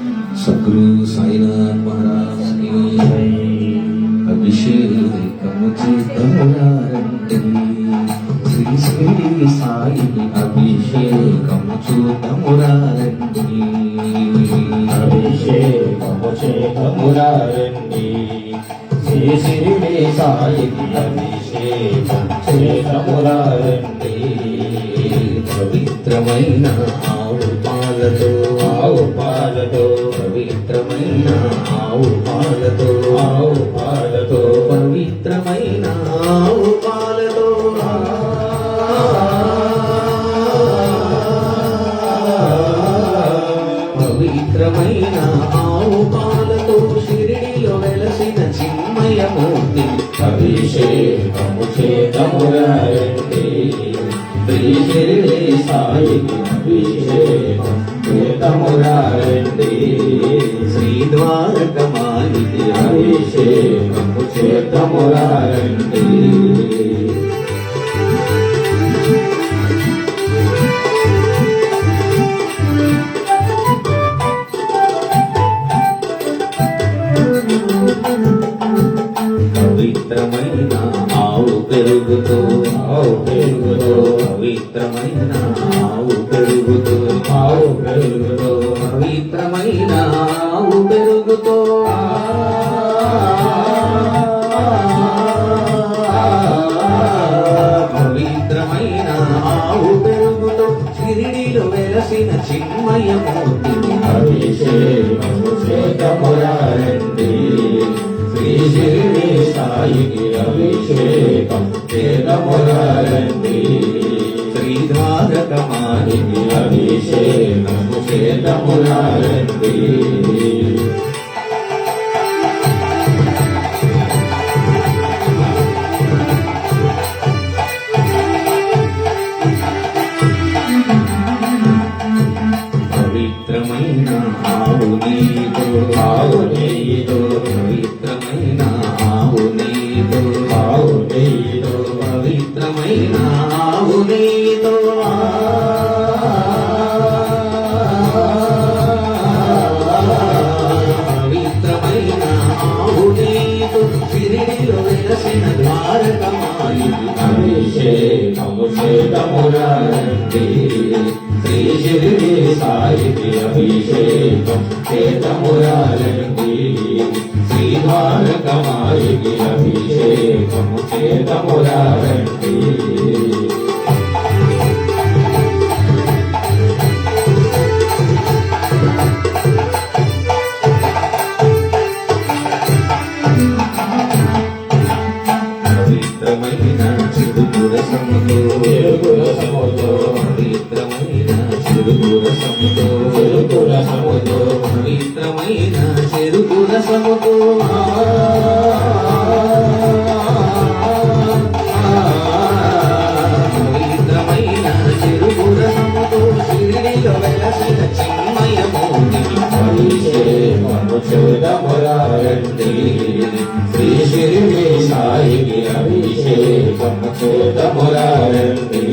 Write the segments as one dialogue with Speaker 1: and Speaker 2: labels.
Speaker 1: గురుదేవదత్త భగవానికి
Speaker 2: జై
Speaker 1: సద్గురు సాయినాథ్ మహారాజ్కి
Speaker 2: జై
Speaker 1: అభిషేకము చూద్దారండి శ్రీ శ్రీ సాయిని అభిషేకము చూద్దామురారండి
Speaker 2: అభిషేకము చేతమురారండి శ్రీ శిరిడి సాయికి అభిషేకం చేతమురారండి
Speaker 1: పవిత్రమైన ఆవు పాలతో
Speaker 2: పాలతో
Speaker 1: పవిత్రమైన ఆవు పాలతో
Speaker 2: ఆవు పాలతో
Speaker 1: పవిత్రమైన ఆవు పాలతో. పవిత్రమైన ఆవు పాలతో షిరిడిలో వెలసిన చిన్మయమూర్తి
Speaker 2: అభిషేకము చేతమురారండి శ్రీ శిరిడి సాయికి అభిషేకం చేతమురారండి
Speaker 1: శ్రీ ద్వారకమాలికి
Speaker 2: అభిషేకము చేతమురారండి
Speaker 1: పవిత్రమైన ఆవు పెరుగుతో
Speaker 2: ఆవు పెరుగుతో
Speaker 1: పవిత్రమైన ఆవు పెరుగుతో
Speaker 2: ఆవు పెరుగుతో
Speaker 1: పవిత్రమైన పెరుగుతో పవిత్రమైన ఆవు పెరుగుతో షిరిడిలో వెలసిన చిన్మయమూర్తి.
Speaker 2: అభిషేకము చేతమురారండి శ్రీ శిరిడి సాయికి అభిషేకం. చేతమురారండి
Speaker 1: శ్రీ ద్వారకమాలికి
Speaker 2: అభిషేకము చేతమురారండి శ్రీ శిరిడి సాయికి అభిషేకం చేతమురారండి శ్రీ ద్వారకమాయికి అభిషేకము
Speaker 1: పవిత్రమైన చిరుపుర సముతో
Speaker 2: చెరుకుల
Speaker 1: పవిత్రమైన
Speaker 2: చెరుకు రసముతో
Speaker 1: పవిత్రమైన చెరుకు రసముతో షిరిడిలో వెలసిన చిన్మయమూర్తి
Speaker 2: అభిషేకము చేతమురారండి శ్రీ శిరిడి సాయికి అభిషేకము చేతమురారండి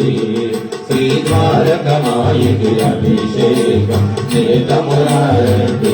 Speaker 2: శ్రీ ద్వారకమాయికి అభిషేకం చేతమురారండి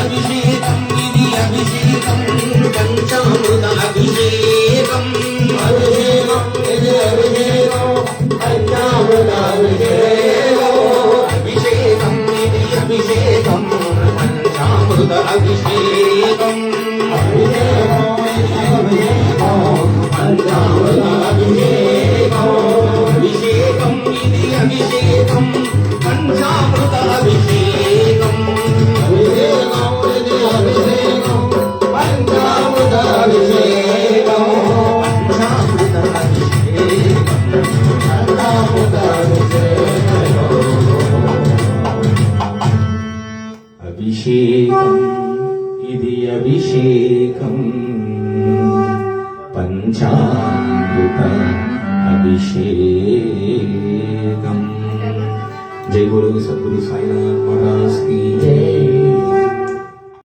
Speaker 1: అభిషేకం ఇది అభిషేకం. పంచామృత అభిషేకం. అభిషేకం ఇది అభిషేకం పంచామృత అభిషేకం అభిషేకం. అభిషేకం పంచామృత అభిషేకం జై గురు సద్గురు సాయినాథ్ మహారాజ్ జై.